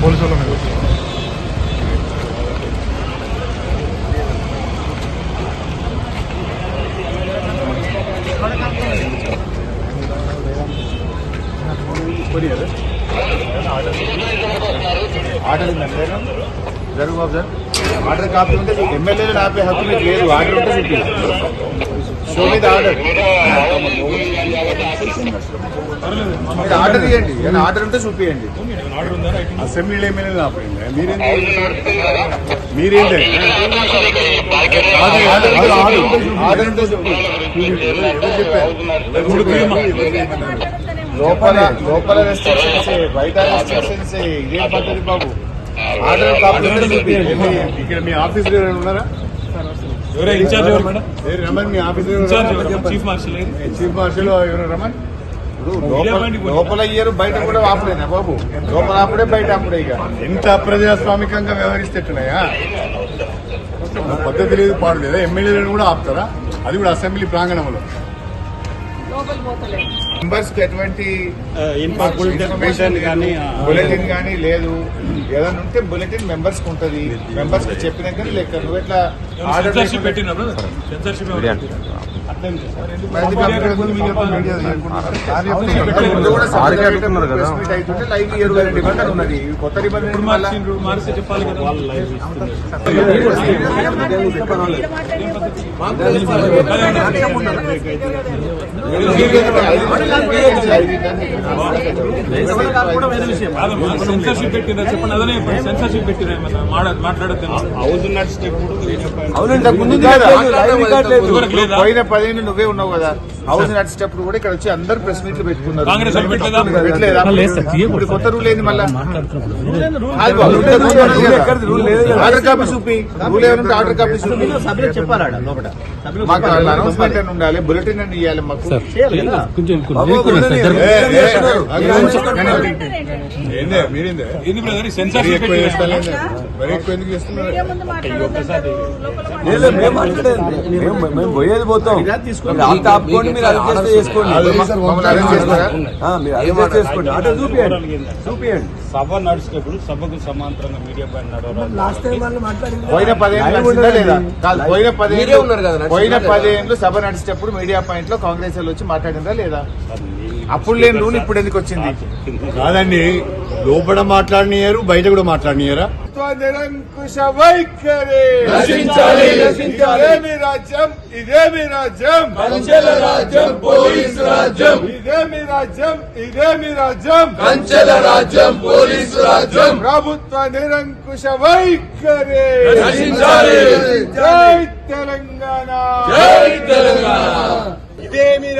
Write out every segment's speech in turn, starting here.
Police వాళ్ళ మీద order ఉందండి జరుగు బాబు సార్ ఆర్డర్ కాపీ ఉంటే ఎమ్మెల్యేలు ఆపే హక్కు మీకు లేదు ఆర్డర్ ఉంటే చూపి షో మీద ఆర్డర్ మీరు ఆర్డర్ ఇవ్వండి ఏదైనా ఆర్డర్ ఉంటే చూపియండి. ఆర్డర్ ఉందా రైట్ అసెంబ్లీలో ఎమ్మెల్యేలు ఆపండి మీరేం మీరేంటి? ఆర్డర్ ఆర్డర్ ఉంటే చెప్పారు లోపల లోపల రెస్ట్రిక్షన్స్ బయట రెస్ట్రిక్షన్స్ ఇదే పద్ధతి బాబు? ఆర్డర్ చూపియండి. ఇక్కడ మీ ఆఫీసులో ఎవరైనా ఉన్నారా? చీఫ్ మార్షల్ గారు చీఫ్ మార్షల్ ఎవరు రమణ్? లోపల ఇయ్యరు బయట కూడా ఆపలేనా బాబు? లోపల ఆపడే బయట ఆపడే ఇక. ఎంత అప్రజాస్వామికంగా వ్యవహరిస్తేట్టున్నాయా? పద్ధతి లేదు పాడు లేదా? ఎమ్మెల్యేలను కూడా ఆపుతారా? అది కూడా అసెంబ్లీ ప్రాంగణంలో. మెంబర్స్కి ఎటువంటి ఇన్ఫర్మేషన్ కానీ బులెటిన్ కానీ లేదు. ఏదైనా ఉంటే బులెటిన్ మెంబర్స్కి ఉంటది మెంబర్స్కి చెప్పినాక లెక్క నువ్వు ఎట్లా ఆర్డర్ ఉన్నది. కొత్త నిబంధన చెప్పాలి సెన్సర్షిప్ పెట్టిందా? చెప్పండి. అదనే చెప్పండి. సెన్సర్షిప్ ఏమన్నా మాట్లాడొద్దు? అవును? పోయిన పదిహేను నువ్వే ఉన్నావు కదా. హౌస్ నడిచేటప్పుడు కూడా ఇక్కడ వచ్చి అందరు ప్రెస్ మీట్లు పెట్టుకున్నారు? ఇప్పుడు కొత్త రూల్ ఏంది మళ్ళా. ఆర్డర్ కాపీ చూపి. రూల్ ఏమంటే ఆర్డర్ కాపీ చూపి. లోపల? మాకు అనౌన్స్మెంట్ అని ఉండాలి. బులెటిన్ అని ఇవ్వాలి మాకు. లేదు, మేము మాట్లాడేది. మేము- మేము పోయేది పోతాం. అంత ఆపుకోండి మీరు అరెస్ట్ చేసుకోండి. మీరు అరెస్ట్ చేసుకోండి. అటు చూపియండి. చూపియండి. సభ నడిచేటప్పుడు సభకు సమాంతరంగా మీడియా పైన పోయిన పదేళ్ళు పోయిన మీరే పదేళ్ళు ఉన్నారు కదా, నడిచిందా పోయిన? పదేళ్ళు సభ నడిచేటప్పుడు మీడియా పాయింట్లో కాంగ్రెస్ వాళ్ళు వచ్చి మాట్లాడిందా లేదా? అప్పుడు లేని రూల్ ఇప్పుడు ఎందుకు వచ్చింది? కాదండి లోపల మాట్లాడినారు బయట కూడా మాట్లాడినారా నిరంకుశ వైఖరి నశించాలి, ఇదేమి రాజ్యం? ఇదేమి రాజ్యం? కంచెల రాజ్యం పోలీసు రాజ్యం. ఇదేమి రాజ్యం? ఇదేమి రాజ్యం? కంచెల రాజ్యం పోలీసు రాజ్యం. ప్రభుత్వ నిరంకుశ వైఖరి నశించాలి. జై తెలంగాణ. జై తెలంగాణ.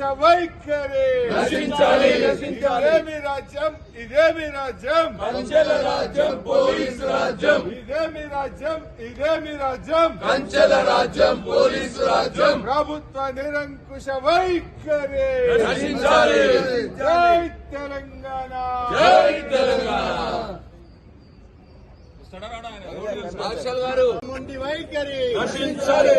నిరంకుశ వైఖరి. నశించాలి, నశించాలి. ఇదేమి రాజ్యం? ఇదేమి రాజ్యం? కంచెల రాజ్యం పోలీసు రాజ్యం. ఇదేమి రాజ్యం? ఇదేమి రాజ్యం? కంచెల రాజ్యం పోలీసు రాజ్యం. ప్రభుత్వ నిరంకుశ వైఖరి. నశించాలి. జై తెలంగాణ. జై తెలంగాణ. మార్షల్ గారు. మొండి వైఖరి. నశించాలి.